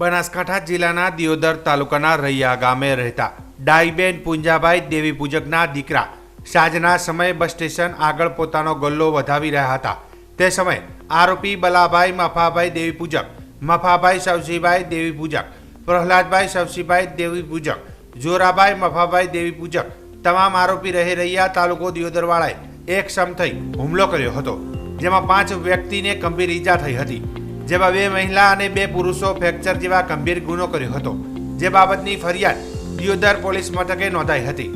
બનાસકાંઠા જિલ્લાના દિયોદર તાલુકાના રૈયા ગામે રહેતા ડાઈબેન પુંજાભાઈ દેવી પૂજકના દીકરા સાંજના સમયે બસ સ્ટેશન આગળ પોતાનો ગલ્લો વધાવી રહ્યા હતા. તે સમયે આરોપી બલાભાઈ મફાભાઈ દેવી પૂજક, મફાભાઈ સવસીભાઈ દેવી પૂજક, પ્રહલાદભાઈ સવસીભાઈ દેવી પૂજક, જોરાભાઈ મફાભાઈ દેવી પૂજક તમામ આરોપી રહી રહ્યા તાલુકો દિયોદરવાળાએ એક સમ થઈ હુમલો કર્યો હતો, જેમાં પાંચ વ્યક્તિને ગંભીર ઈજા થઈ હતી. જેમાં બે મહિલા અને બે પુરુષો ફ્રેક્ચર જેવા ગંભીર ગુનો કર્યો હતો. જે બાબતની ફરિયાદ દિયોદર પોલીસ મથકે નોંધાઈ હતી.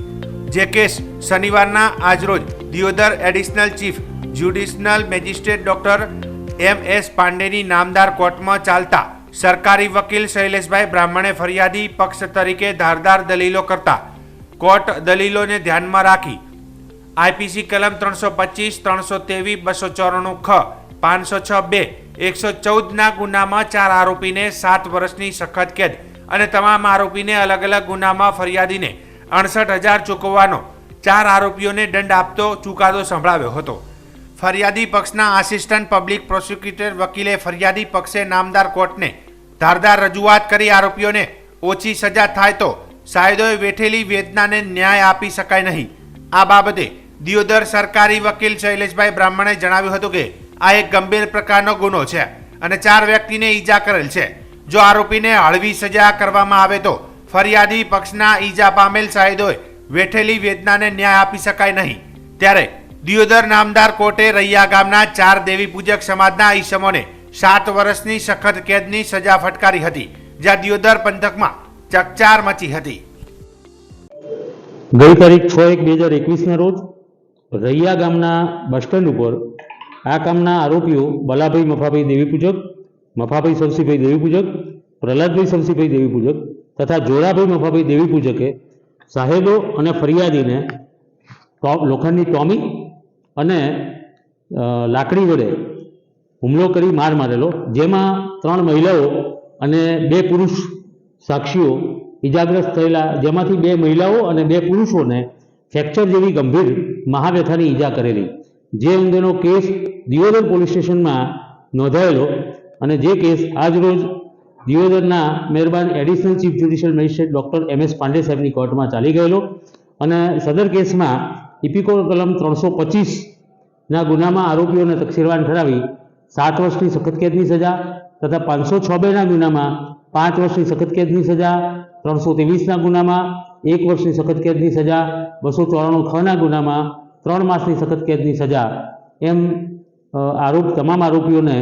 જે કેસ શનિવારના આજરોજ Deodar additional chief judicial magistrate doctor M S પાંડેની નામદાર કોર્ટમાં ચાલતા સરકારી વકીલ શૈલેષભાઈ બ્રાહ્મણે ફરિયાદી પક્ષ તરીકે ધારદાર દલીલો કરતા કોર્ટ દલીલોને ધ્યાનમાં રાખી આઈપીસી કલમ ત્રણસો પચીસ, ત્રણસો ત્રેવીસ, બસો ચોરાણું ખ, પાંચસો છ બે એકસો ચૌદના ગુનામાં ચાર આરોપીને સાત વર્ષની સખત કેદ અને તમામ આરોપીને અલગ અલગ ગુનામાં ફરિયાદીને અડસઠ હજાર ચૂકવવાનો ચાર આરોપીઓને દંડ આપતો ચુકાદો સંભળાવ્યો હતો. ફરિયાદી પક્ષના આસિસ્ટન્ટ પબ્લિક પ્રોસિક્યુટર વકીલે ફરિયાદી પક્ષે નામદાર કોર્ટને ધારદાર રજૂઆત કરી આરોપીઓને ઓછી સજા થાય તો સાયદોએ વેઠેલી વેદનાને ન્યાય આપી શકાય નહીં. આ બાબતે દિયોદર સરકારી વકીલ શૈલેષભાઈ બ્રાહ્મણે જણાવ્યું હતું કે આ એક ગંભીર પ્રકારનો ગુનો છે અને ચાર વ્યક્તિને ઈજા કરેલ છે. જો આરોપીને હળવી સજા કરવામાં આવે તો ફરિયાદી પક્ષના ઈજા પામેલ સાહેદોએ વેઠેલી વેદનાને ન્યાય આપી શકાય નહીં. ત્યારે દિયોદર નામદાર કોર્ટે રૈયા ગામના ચાર દેવી પૂજક સમાજના ઈસમોને સાત વર્ષની સખત કેદની સજા ફટકારી હતી, જ્યાં દિયોદર પંથકમાં ચકચાર મચી હતી. ગઈ તારીખ છ એક બે હજાર એકવીસના રોજ રૈયા ગામના બસ સ્ટેન્ડ ઉપર આ કામના આરોપીઓ બલાભાઈ મફાભાઈ દેવી પૂજક, મફાભાઈ સરસીભાઈ દેવી પૂજક, પ્રહલાદભાઈ સરસીભાઈ દેવી પૂજક તથા જોડાભાઈ મફાભાઈ દેવી પૂજકે સાહેબો અને ફરિયાદીને લોખંડની ટોમી અને લાકડી વડે હુમલો કરી માર મારેલો, જેમાં ત્રણ મહિલાઓ અને બે પુરુષ સાક્ષીઓ ઈજાગ્રસ્ત થયેલા, જેમાંથી બે મહિલાઓ અને બે પુરુષોને ફ્રેક્ચર જેવી ગંભીર મહાવ્યથાની ઈજા કરેલી. જે અંગેનો કેસ દિયોદર પોલીસ સ્ટેશનમાં નોંધાયેલો અને જે કેસ આજરોજ દિયોદરના મહેરબાન additional chief judicial magistrate doctor M S Pandey સાહેબની કોર્ટમાં ચાલી ગયેલો અને સદર કેસમાં ઇપિકો કલમ ત્રણસો પચીસના ગુનામાં આરોપીઓને તકસીરવાન ઠરાવી સાત વર્ષની સખત કેદની સજા તથા પાંચસો છ બેના ગુનામાં પાંચ વર્ષની સખત કેદની સજા, ત્રણસો ત્રેવીસના ગુનામાં એક વર્ષની સખત કેદની સજા, બસો ચોરાણું ખના ગુનામાં ત્રણ માસની સખત કેદની સજા એમ આરોપ તમામ આરોપીઓને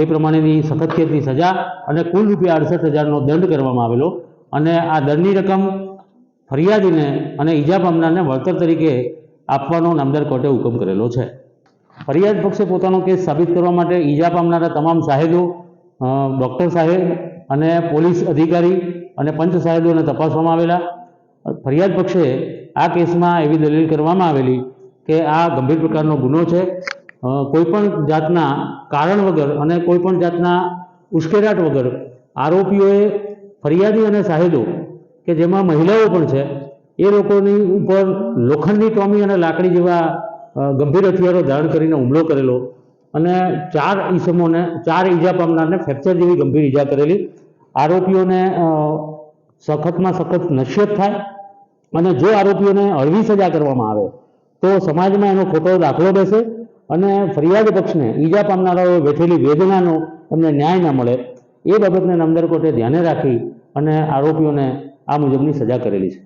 એ પ્રમાણેની સખત કેદની સજા અને કુલ રૂપિયા અડસઠ હજારનો દંડ કરવામાં આવેલો અને આ દંડની રકમ ફરિયાદીને અને ઈજા પામનારને વળતર તરીકે આપવાનો નામદાર કોર્ટે હુકમ કરેલો છે. ફરિયાદ પક્ષે પોતાનો કેસ સાબિત કરવા માટે ઈજા પામનારા તમામ સાહેબો ડૉક્ટર સાહેબ અને પોલીસ અધિકારી અને પંચ સાહેબોને તપાસવામાં આવેલા. ફરિયાદ પક્ષે આ કેસમાં એવી દલીલ કરવામાં આવેલી કે આ ગંભીર પ્રકારનો ગુનો છે. કોઈપણ જાતના કારણ વગર અને કોઈપણ જાતના ઉશ્કેરાટ વગર આરોપીઓએ ફરિયાદી અને સાહેદો કે જેમાં મહિલાઓ પણ છે, એ લોકોની ઉપર લોખંડની ટોમી અને લાકડી જેવા ગંભીર હથિયારો ધારણ કરીને હુમલો કરેલો અને ચાર ઈસમોને, ચાર ઈજા પામનારને ફ્રેક્ચર જેવી ગંભીર ઈજા કરેલી. આરોપીઓને સખતમાં સખત નશ્યત થાય અને જો આરોપીઓને હળવી સજા કરવામાં આવે, તો સમાજમાં એનો ખોટો દાખલો બેસે અને ફરિયાદ પક્ષને ઈજા પામનારાઓએ વેઠેલી વેદનાનો એમને ન્યાય ના મળે, એ બાબતને નામદાર કોર્ટે ધ્યાને રાખી અને આરોપીઓને આ મુજબની સજા કરેલી છે.